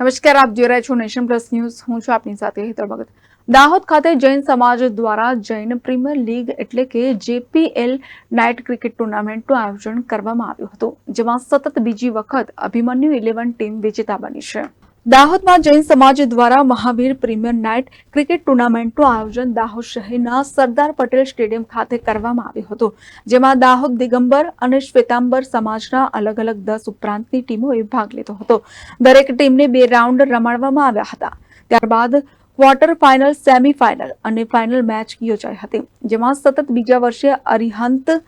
નમસ્કાર, આપ જોઈ રહ્યા છો નેશન પ્લસ ન્યૂઝ. હું છું આપની સાથે હેતર ભગત. દાહોદ ખાતે જૈન સમાજ દ્વારા જૈન પ્રીમિયર લીગ એટલે કે જેપીએલ નાઇટ ક્રિકેટ ટુર્નામેન્ટનું આયોજન કરવામાં આવ્યું હતું, જેમાં સતત બીજી વખત અભિમન્યુ ઇલેવન ટીમ વિજેતા બની છે. દાહોદમાં જૈન સમાજ દ્વારા મહાવીર પ્રીમિયર નાઇટ ક્રિકેટ ટુર્નામેન્ટનું આયોજન દાહોદ શહેરના સરદાર પટેલ સ્ટેડિયમ ખાતે કરવામાં આવ્યું હતું, જેમાં દાહોદ દિગંબર અને શ્વેતાંબર સમાજના અલગ અલગ દસ ઉપરાંતની ટીમોએ ભાગ લીધો હતો. દરેક ટીમને બે રાઉન્ડ રમાડવામાં આવ્યા હતા. ત્યારબાદ ક્વાર્ટર ફાઇનલ સેમી ફાઇનલ અને ફાઇનલ મેચ યોજાઈ હતી, જેમાં સતત બીજા વર્ષે અરિહંત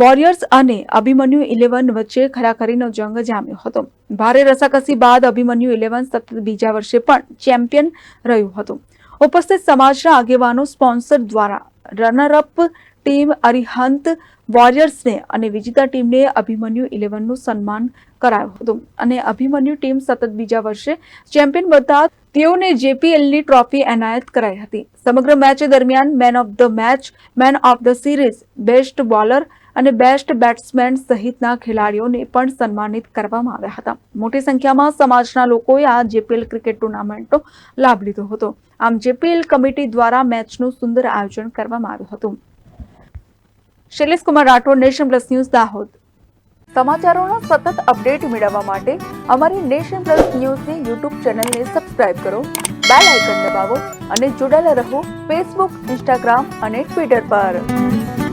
વોરિયર્સ અને અભિમન્યુ ઇલેવન વચ્ચે ખરાખરીનો જંગ જામ્યો હતો. ભારે રસાકસી બાદ અભિમન્યુ ઇલેવન સતત બીજા વર્ષે પણ ચેમ્પિયન રહ્યું હતું. ઉપસ્થિત સમાજના આગેવાનો, સ્પોન્સર દ્વારા રનરઅપ ટીમ અરિહંત વોરિયર્સને અને વિજેતા ટીમને અભિમન્યુ ઇલેવનનું સન્માન કરાયું હતું. અને અભિમન્યુ ટીમ સતત બીજા વર્ષે ચેમ્પિયન બનતા તેઓને જેપીએલની ટ્રોફી એનાયત કરાઈ હતી. સમગ્ર મેચ દરમિયાન man of the match man of the series best bowler અને બેસ્ટ બેટ્સમેન સહિતના ખેલાડીઓને પણ સન્માનિત કરવામાં આવ્યા હતા. મોટી સંખ્યામાં સમાજના લોકોએ આ જેપીએલ ક્રિકેટ ટુર્નામેન્ટનો લાભ લીધો હતો. આમ જેપીએલ કમિટી દ્વારા મેચનું સુંદર આયોજન કરવામાં આવ્યું હતું. Shailesh Kumar Rathod, Nation Plus News, Dahod. સમાચારોના સતત અપડેટ મેળવવા માટે અમારી નેશન પ્લસ ન્યૂઝની યુટ્યુબ ચેનલને સબસ્ક્રાઇબ કરો, બેલ આઇકન દબાવો અને જોડાયેલા રહો ફેસબુક, ઇન્સ્ટાગ્રામ અને ટ્વિટર પર.